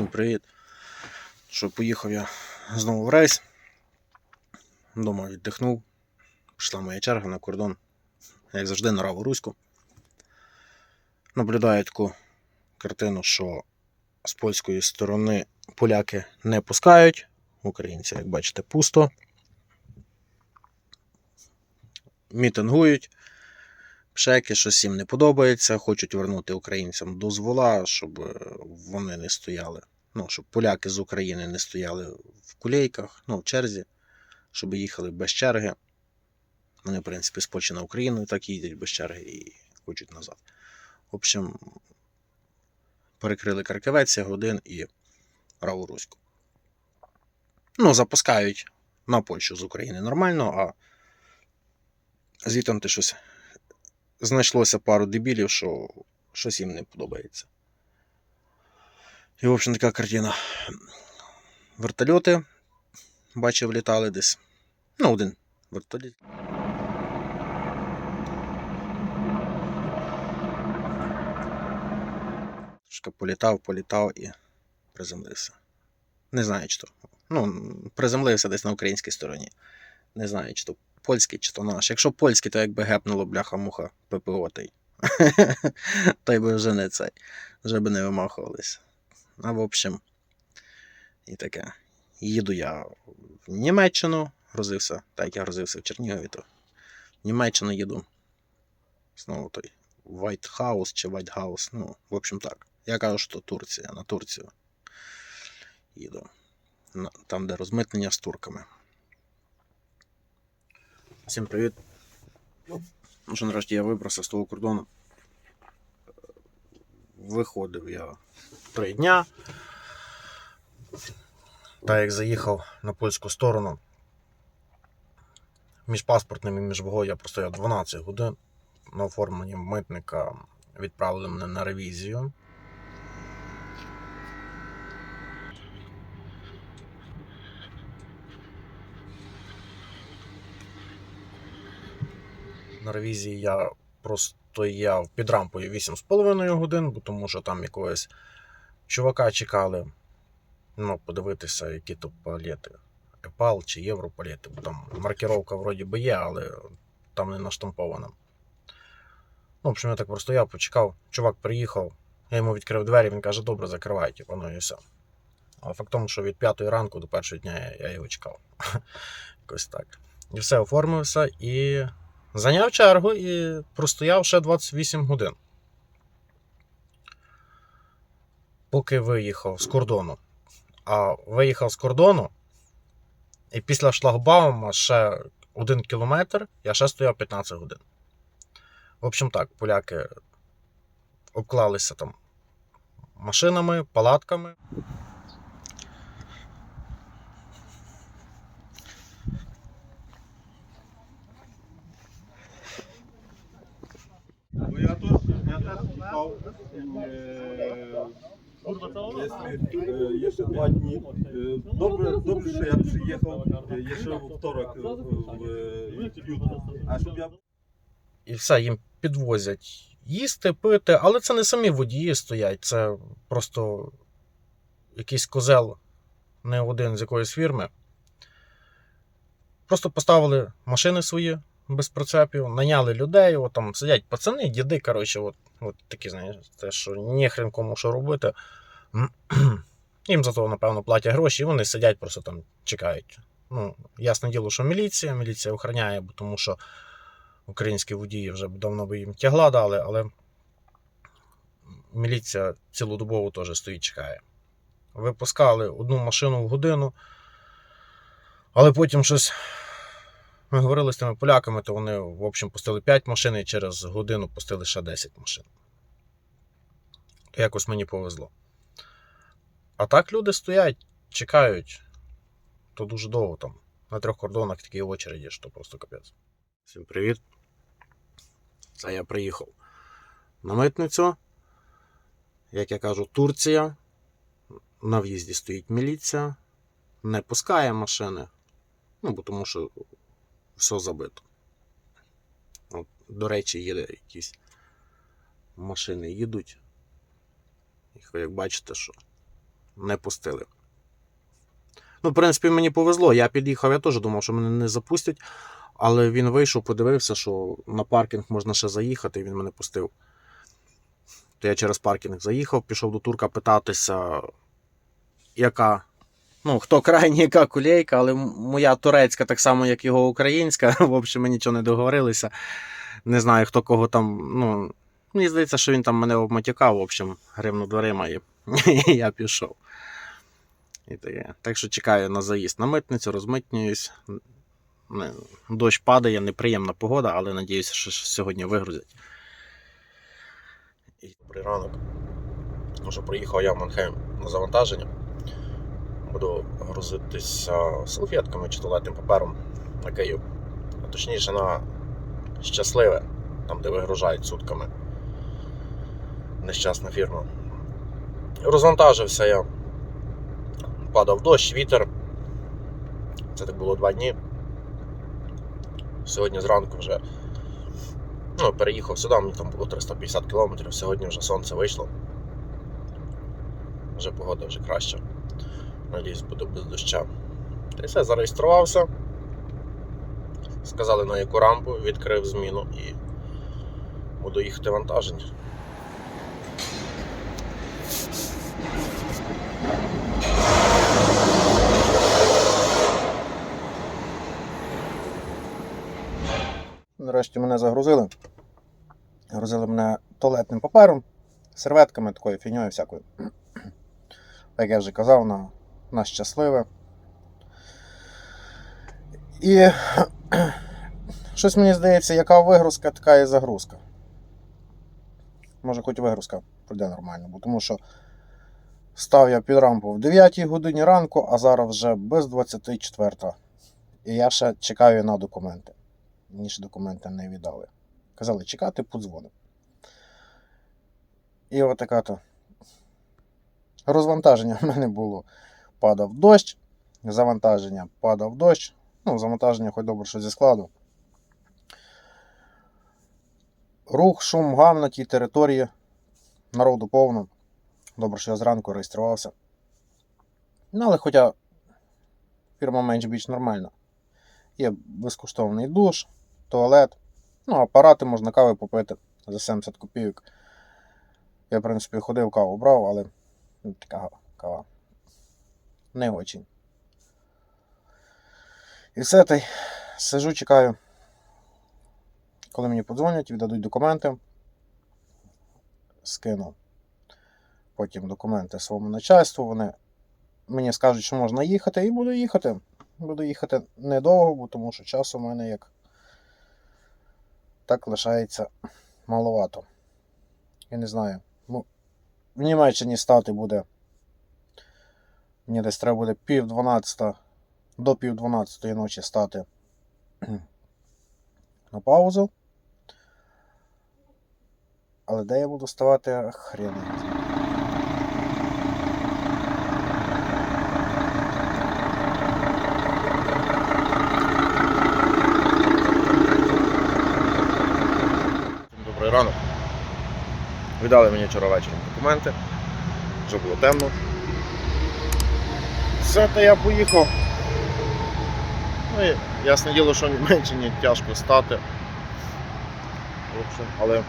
Всім привіт. Що поїхав я знову в рейс. Дома віддихнув. Пішла моя черга на кордон. Як завжди, на Раву Руську. Наблюдаю таку картину, що з польської сторони поляки не пускають. Українці, як бачите, пусто. Мітингують. Пшеки, щось їм не подобається, хочуть вернути українцям дозвола, щоб е, вони не стояли. Ну, щоб поляки з України не стояли в кулейках, ну, в черзі, щоб їхали без черги. Вони, в принципі, з Польщі на Україну так їдуть без черги і хочуть назад. В общем, перекрили Каркавець, Ягодин і Раву Руську. Ну, запускають на Польщу з України нормально, а звітом ти щось знайшлося пару дебілів, що щось їм не подобається. І, в общем, така картина. Вертольоти, бачив, літали десь. Ну, один вертоліт. Трошки політав, політав і приземлився. Не знаю, чи то. Ну, приземлився десь на українській стороні. Не знаю, чи то польський, чи то наш. Якщо польський, то якби гепнуло бляха-муха ППО той. Той би вже не цей. Вже би не вимахувались. А в общем, і таке. Їду я в Німеччину, грузився, так як я грузився в Чернігові, то в Німеччину їду. Знову той White House чи White House. Ну, в общем так. Я кажу, що Турція, на Турцію. Їду. Там, де розмитнення з турками. Всім привіт. Ну, що нарешті я вибрався з того кордону. Виходив я три дня. Так як заїхав на польську сторону. Між паспортним і між вагою я простояв 12 годин. На оформленні митника відправили мене на ревізію. На ревізії я простояв під рампою 8,5 годин, бо тому що там якогось чувака чекали. Ну, подивитися, які то палети. Епал чи Європалети, бо там маркировка вроді би є, але там не наштампована. Ну, в общем, я так простояв, почекав. Чувак приїхав, я йому відкрив двері, він каже, добре, закривай, типу, ну і все. Але факт тому, що від п'ятої ранку до першого дня я, я його чекав. Якось так. І все оформився і Зайняв чергу і простояв ще 28 годин. Поки виїхав з кордону. А виїхав з кордону, і після шлагбаума ще один кілометр, я ще стояв 15 годин. В общем так, поляки обклалися там машинами, палатками. E, jeśli e, jeszcze dwa dni, e, dobrze, dobrze, że ja przyjechał e, jeszcze we wtorek e, w, w щоб я і все, їм підвозять їсти, пити, але це не самі водії стоять, це просто якийсь козел, не один з якоїсь фірми. Просто поставили машини свої без прицепів, наняли людей, от там сидять пацани, діди, коротше, от, от такі, знаєш, те, що ніхрен кому що робити. Їм за то, напевно, платять гроші, і вони сидять, просто там чекають. Ну, ясне діло, що міліція, міліція охороняє, бо тому що українські водії вже давно би їм тягла дали, але міліція цілодобово теж стоїть, чекає. Випускали одну машину в годину, але потім щось. Ми говорили з тими поляками, то вони, в общем, пустили 5 машин і через годину пустили ще 10 машин. Якось мені повезло. А так люди стоять, чекають. То дуже довго там. На трьох кордонах такі очереді, що просто капець. Всім привіт. Це я приїхав на митницю. Як я кажу, Турція. На в'їзді стоїть міліція, не пускає машини. Ну, бо тому що все забито. От, до речі, їде якісь машини їдуть. Їх ви як бачите, що не пустили. Ну, в принципі, мені повезло. Я під'їхав, я теж думав, що мене не запустять. Але він вийшов, подивився, що на паркінг можна ще заїхати, і він мене пустив. То я через паркінг заїхав, пішов до турка питатися, яка. Ну, хто крайній, яка кулейка, але моя турецька, так само, як його українська. В общем, ми нічого не договорилися. Не знаю, хто кого там. Ну, мені здається, що він там мене обматюкав, в общем, гривну дверима і, я пішов. І таке. Так що чекаю на заїзд на митницю, розмитнююсь. Дощ падає, неприємна погода, але надіюся, що сьогодні вигрузять. І добрий ранок. Ну що, приїхав я в Манхейм на завантаження. Буду грузитися салфетками чи туалетним папером на Київ. А точніше на щасливе, там, де вигружають сутками. Нещасна фірма. Розвантажився я. Падав дощ, вітер. Це так було два дні. Сьогодні зранку вже ну, переїхав сюди, мені там було 350 кілометрів, сьогодні вже сонце вийшло. Вже погода вже краща. Надіюсь, буде без доща. Та й все, зареєструвався. Сказали на яку рампу, відкрив зміну і буду їхати вантаження. Нарешті мене загрузили. Грузили мене туалетним папером, серветками, такою фіньою всякою. Як я вже казав, на, на щасливе. І щось мені здається, яка вигрузка, така і загрузка. Може, хоч вигрузка пройде нормально, бо тому що став я під рампу в 9 годині ранку, а зараз вже без 24. І я ще чекаю на документи. Мені ж документи не віддали. Казали чекати, подзвонив. І отака то розвантаження в мене було. Падав дощ, завантаження падав дощ. Ну, завантаження хоч добре, що зі складу. Рух, шум, гам на тій території. Народу повно. Добре, що я зранку реєструвався. Ну, але хоча фірма менш більш нормальна. Є безкоштовний душ, туалет. Ну, апарати можна кави попити за 70 копійок. Я, в принципі, ходив, каву брав, але ну, така кава. Не очень. І все та сижу, чекаю, коли мені подзвонять, віддадуть документи. Скину потім документи своєму начальству. Вони мені скажуть, що можна їхати, і буду їхати. Буду їхати недовго, бо тому що часу в мене як так лишається маловато. Я не знаю. Ну, в Німеччині стати буде. Мені десь треба буде пів 12 до пів 12 ночі стати на паузу. Але де я буду ставати, хрен. Добрий ранок. Віддали мені вчора вечором документи. Вже було темно. Все, то я поїхав. Ну і ясне діло, що в Німеччині тяжко стати. Але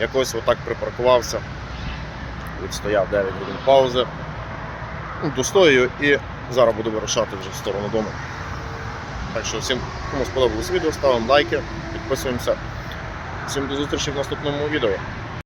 якось отак припаркувався. Відстояв 9 годин паузи. Ну, Достою і зараз буду вирушати вже в сторону дому. Так що всім, кому сподобалось відео, ставимо лайки, підписуємося. Всім до зустрічі в наступному відео.